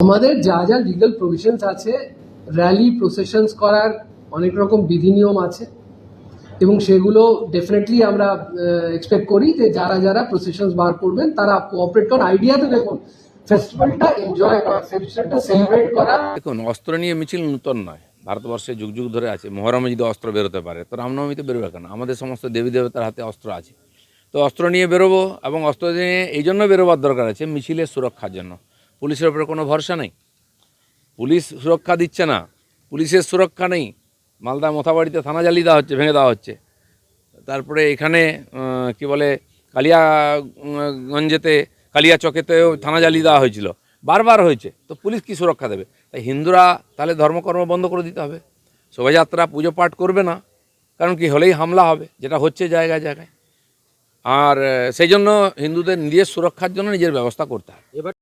আমাদের যা যা লিগাল প্রভিশনস আছে র্যালি প্রসেশনস করার অনেক রকম বিধিনিয়ম আছে এবং সেগুলো ডেফিনেটলি আমরা এক্সপেক্ট করি যে যারা যারা প্রসেশনস বার করবেন, তারা কোঅপারেট করার আইডিয়া তো দেখুন ফেস্টিভ্যালটা এনজয় করা ফেস্টিভ্যালটা সেলিব্রেট করা। দেখুন, অস্ত্র নিয়ে মিছিল নূতন নয়, ভারতবর্ষে যুগ যুগ ধরে আছে, মহরমে যদি অস্ত্র বেরোতে পারে, তো রামনবমীতে বেরোবে কেন? আমাদের সমস্ত দেবী দেবতার হাতে অস্ত্র আছে। তো অস্ত্র নিয়ে বেরোবো এবং অস্ত্র নিয়ে এই জন্য বেরোবার দরকার আছে মিছিলের সুরক্ষার জন্য। পুলিশের উপরে কোনো ভরসা নেই। পুলিশ সুরক্ষা দিচ্ছে না। পুলিশের সুরক্ষা নেই। মালদা মোথাবাড়িতে থানা জ্বালিয়ে দেওয়া হচ্ছে, ভেঙে দেওয়া হচ্ছে। তারপরে এখানে কি বলে, কালিয়াগঞ্জেতে কালিয়া চকেতেও থানা জ্বালিয়ে দেওয়া হয়েছিল। বারবার হয়েছে। তো পুলিশ কি সুরক্ষা দেবে? তাই হিন্দুরা তাহলে ধর্মকর্ম বন্ধ করে দিতে হবে। শোভাযাত্রা, পুজো পাঠ করবে না। কারণ কি হলেই হামলা হবে, যেটা হচ্ছে জায়গায় জায়গায়। আর সেই জন্য হিন্দুদের নিজের সুরক্ষার জন্য নিজের ব্যবস্থা করতে হবে।